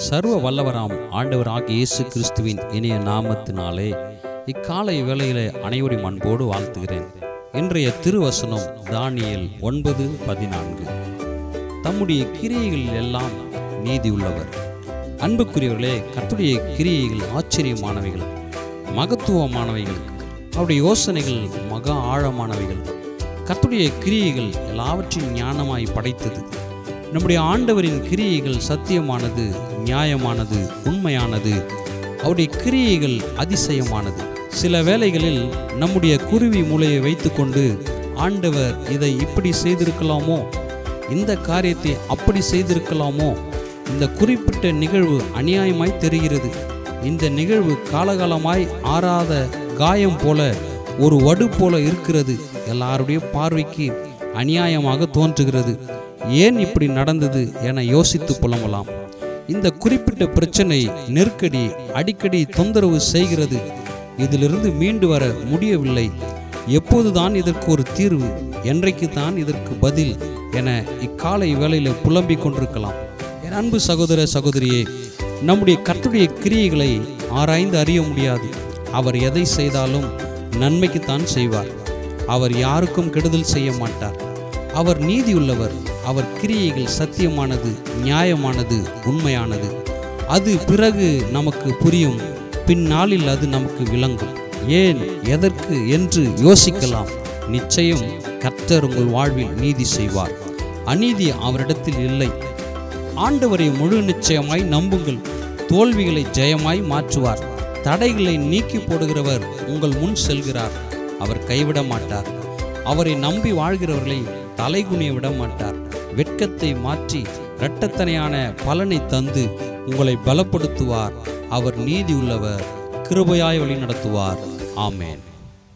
சர்வ வல்லவராம் ஆண்டவராகிய இயேசு கிறிஸ்துவின் இனிய நாமத்தினாலே இக்காலை வேளையிலே அனைவரையும் அன்போடு வாழ்த்துகிறேன். இன்றைய திருவசனம் தானியல் ஒன்பது பதினான்கு. தம்முடைய கிரியைகள் எல்லாம் நீதியுள்ளவர். அன்புக்குரியவர்களே கத்துடைய கிரியைகள் ஆச்சரியமானவைகள் மகத்துவமானவைகள் அவருடைய யோசனைகள் மகா ஆழமானவைகள். கத்துடைய கிரியைகள் எல்லாவற்றையும் ஞானமாய் படைத்தது. நம்முடைய ஆண்டவரின் கிரியைகள் சத்தியமானது நியாயமானது உண்மையானது. அவருடைய கிரியைகள் அதிசயமானது. சில வேளைகளில் நம்முடைய குருவி மூளையை வைத்துக்கொண்டு ஆண்டவர் இதை இப்படி செய்திருக்கலாமோ? இந்த காரியத்தை அப்படி செய்திருக்கலாமோ? இந்த குறிப்பிட்ட நிகழ்வு அநியாயமாய் தெரிகிறது. இந்த நிகழ்வு காலகாலமாய் ஆறாத காயம் போல ஒரு வடு போல இருக்கிறது. எல்லாருடைய பார்வைக்கு அநியாயமாக தோன்றுகிறது. ஏன் இப்படி நடந்தது என யோசித்து புலம்பலாம். இந்த குறிப்பிட்ட பிரச்சனை நெருக்கடி அடிக்கடி தொந்தரவு செய்கிறது. இதிலிருந்து மீண்டு வர முடியவில்லை. எப்போதுதான் இதற்கு ஒரு தீர்வு என்றைக்கு தான் இதற்கு பதில் என இக்காலை வேளையில் புலம்பிக் கொண்டிருக்கலாம். என் அன்பு சகோதர சகோதரியே நம்முடைய கர்த்துடைய கிரியைகளை ஆராய்ந்து அறிய முடியாது. அவர் எதை செய்தாலும் நன்மைக்குத்தான் செய்வார். அவர் யாருக்கும் கெடுதல் செய்ய மாட்டார். அவர் நீதியுள்ளவர் அவர் கிரியைகள் சத்தியமானது நியாயமானது உண்மையானது. அது பிறகு நமக்கு புரியும் பின்னாளில் அது நமக்கு விளங்கும். ஏன் எதற்கு என்று யோசிக்கலாம். நிச்சயம் கர்த்தர் உங்கள் வாழ்வில் நீதி செய்வார். அநீதி அவரிடத்தில் இல்லை. ஆண்டவரை முழு நிச்சயமாய் நம்புங்கள். தோல்விகளை ஜெயமாய் மாற்றுவார். தடைகளை நீக்கி போடுகிறவர் உங்கள் முன் செல்கிறார். அவர் கைவிட மாட்டார் அவரை நம்பி வாழ்கிறவர்களை தலைகுனிய விட மாட்டார் வெட்கத்தை மாற்றி இரட்டத்தனையான பலனை தந்து உங்களை பலப்படுத்துவார். அவர் நீதி உள்ளவர் கிருபையாய் வழி நடத்துவார் ஆமேன்.